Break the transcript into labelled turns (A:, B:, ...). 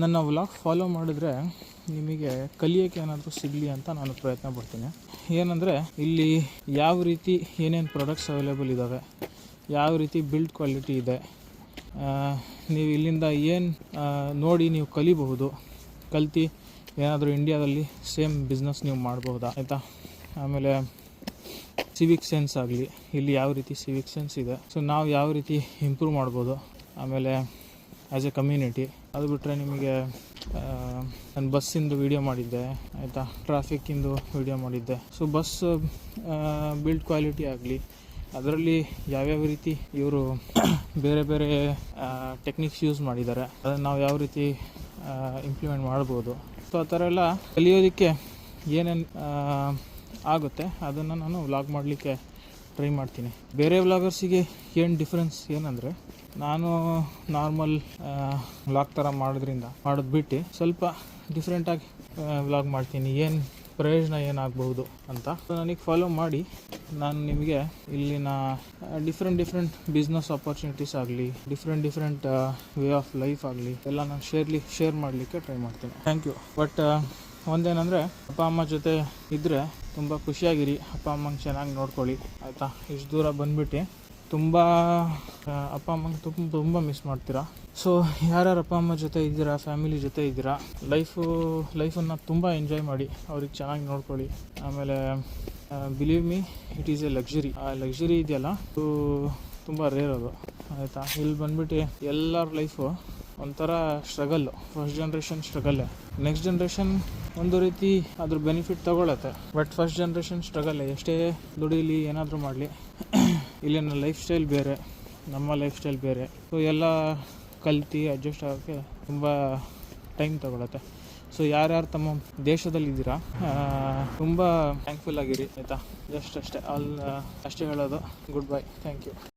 A: ನನ್ನ vlog follow ಮಾಡಿದ್ರೆ ನಿಮಗೆ ಕಲಿಯೋಕೆ ಏನಾದರೂ ಸಿಗಲಿ ಅಂತ ನಾನು ಪ್ರಯತ್ನ ಪಡ್ತೀನಿ. ಏನಂದರೆ, ಇಲ್ಲಿ ಯಾವ ರೀತಿ ಏನೇನು ಪ್ರಾಡಕ್ಟ್ಸ್ ಅವೈಲೇಬಲ್ ಇದ್ದಾವೆ ಯಾವ ರೀತಿ ಬಿಲ್ಡ್ ಕ್ವಾಲಿಟಿ ಇದೆ ನೀವು ಇಲ್ಲಿಂದ ಏನು ನೋಡಿ ನೀವು ಕಲಿಬಹುದು, ಕಲ್ತು ಏನಾದರೂ ಇಂಡಿಯಾದಲ್ಲಿ ಸೇಮ್ ಬಿಸ್ನೆಸ್ ನೀವು ಮಾಡ್ಬೋದಾ ಆಯಿತಾ? ಆಮೇಲೆ ಸಿವಿಕ್ ಸೆನ್ಸ್ ಆಗಲಿ, ಇಲ್ಲಿ ಯಾವ ರೀತಿ ಸಿವಿಕ್ ಸೆನ್ಸ್ ಇದೆ ಸೊ ನಾವು ಯಾವ ರೀತಿ ಇಂಪ್ರೂವ್ ಮಾಡ್ಬೋದು, ಆಮೇಲೆ ಆ್ಯಸ್ ಎ ಕಮ್ಯುನಿಟಿ ಅದು ಬಿಟ್ಟರೆ ನಿಮಗೆ ನಾನು ಬಸ್ಸಿಂದು ವಿಡಿಯೋ ಮಾಡಿದ್ದೆ, ಆಯಿತಾ? ಟ್ರಾಫಿಕ್ಕಿಂದು ವಿಡಿಯೋ ಮಾಡಿದ್ದೆ. ಸೊ ಬಸ್ ಬಿಲ್ಡ್ ಕ್ವಾಲಿಟಿ ಆಗಲಿ, ಅದರಲ್ಲಿ ಯಾವ್ಯಾವ ರೀತಿ ಇವರು ಬೇರೆ ಬೇರೆ ಟೆಕ್ನಿಕ್ಸ್ ಯೂಸ್ ಮಾಡಿದ್ದಾರೆ ಅದನ್ನು ನಾವು ಯಾವ ರೀತಿ ಇಂಪ್ಲಿಮೆಂಟ್ ಮಾಡ್ಬೋದು. ಸೊ ಆ ಥರ ಎಲ್ಲ ಕಲಿಯೋದಕ್ಕೆ ಏನೇನು ಆಗುತ್ತೆ, ಅದನ್ನು ನಾನು ವ್ಲಾಗ್ ಮಾಡಲಿಕ್ಕೆ ಟ್ರೈ ಮಾಡ್ತೀನಿ. ಬೇರೆ ವ್ಲಾಗರ್ಸಿಗೆ ಏನು ಡಿಫ್ರೆನ್ಸ್ ಏನಂದರೆ, ನಾನು ನಾರ್ಮಲ್ ವ್ಲಾಗ್ ಥರ ಮಾಡೋದ್ರಿಂದ, ಮಾಡೋದು ಬಿಟ್ಟು ಸ್ವಲ್ಪ ಡಿಫ್ರೆಂಟಾಗಿ ವ್ಲಾಗ್ ಮಾಡ್ತೀನಿ. ಏನು ಪ್ರಯೋಜನ ಏನಾಗಬಹುದು ಅಂತ ನನಗೆ ಫಾಲೋ ಮಾಡಿ, ನಾನು ನಿಮಗೆ ಇಲ್ಲಿನ ಡಿಫ್ರೆಂಟ್ ಡಿಫ್ರೆಂಟ್ ಬಿಸ್ನೆಸ್ ಆಪರ್ಚುನಿಟೀಸ್ ಆಗಲಿ different different way of life ಆಗಲಿ, ಎಲ್ಲ ನಾನು ಶೇರ್ಲಿ ಶೇರ್ ಮಾಡಲಿಕ್ಕೆ ಟ್ರೈ ಮಾಡ್ತೀನಿ. ಥ್ಯಾಂಕ್ ಯು ಬಟ್ ಒಂದೇನಂದರೆ ಅಪ್ಪ ಅಮ್ಮ ಜೊತೆ ಇದ್ದರೆ ತುಂಬ ಖುಷಿಯಾಗಿರಿ. ಅಪ್ಪ ಅಮ್ಮಂಗೆ ಚೆನ್ನಾಗಿ ನೋಡ್ಕೊಳ್ಳಿ, ಆಯಿತಾ? ಇಷ್ಟು ದೂರ ಬಂದ್ಬಿಟ್ಟು ತುಂಬ ಅಪ್ಪ ಅಮ್ಮಂಗೆ ತುಂಬ ತುಂಬ ಮಿಸ್ ಮಾಡ್ತೀರಾ? ಸೊ ಯಾರ್ಯಾರ ಅಪ್ಪ ಅಮ್ಮ ಜೊತೆ ಇದ್ದೀರಾ ಫ್ಯಾಮಿಲಿ ಜೊತೆ ಇದ್ದೀರಾ ಲೈಫು ಲೈಫನ್ನು ತುಂಬ ಎಂಜಾಯ್ ಮಾಡಿ, ಅವ್ರಿಗೆ ಚೆನ್ನಾಗಿ ನೋಡ್ಕೊಳ್ಳಿ. ಆಮೇಲೆ believe me it is a luxury ಆ ಲಕ್ಸುರಿ ಇದೆಯಲ್ಲ, ಅದು ತುಂಬ ರೇರ್ ಅದು, ಆಯಿತಾ? ಇಲ್ಲಿ ಬಂದ್ಬಿಟ್ಟು ಎಲ್ಲರ ಲೈಫು ಒಂಥರ struggle first generation struggle next generation ಒಂದು ರೀತಿ ಅದ್ರ ಬೆನಿಫಿಟ್ ತಗೊಳತ್ತೆ. ಬಟ್ ಫಸ್ಟ್ ಜನ್ರೇಷನ್ ಸ್ಟ್ರಗಲ್ ಎಷ್ಟೇ ದುಡೀಲಿ ಏನಾದರೂ ಮಾಡಲಿ, ಇಲ್ಲಿನ ಲೈಫ್ ಸ್ಟೈಲ್ ಬೇರೆ, ನಮ್ಮ ಲೈಫ್ ಸ್ಟೈಲ್ ಬೇರೆ. ಸೊ ಎಲ್ಲ ಕಲ್ತು ಅಡ್ಜಸ್ಟ್ ಆಗೋಕ್ಕೆ ತುಂಬ ಟೈಮ್ ತಗೊಳತ್ತೆ. ಸೊ ಯಾರ್ಯಾರು ತಮ್ಮ ದೇಶದಲ್ಲಿದ್ದೀರಾ ತುಂಬ ಥ್ಯಾಂಕ್ಫುಲ್ ಆಗಿರಿ, ಆಯಿತಾ? ಜಸ್ಟ್ ಅಷ್ಟೇ ಅಲ್ಲಿ ಅಷ್ಟೇ ಹೇಳೋದು. Good bye thank you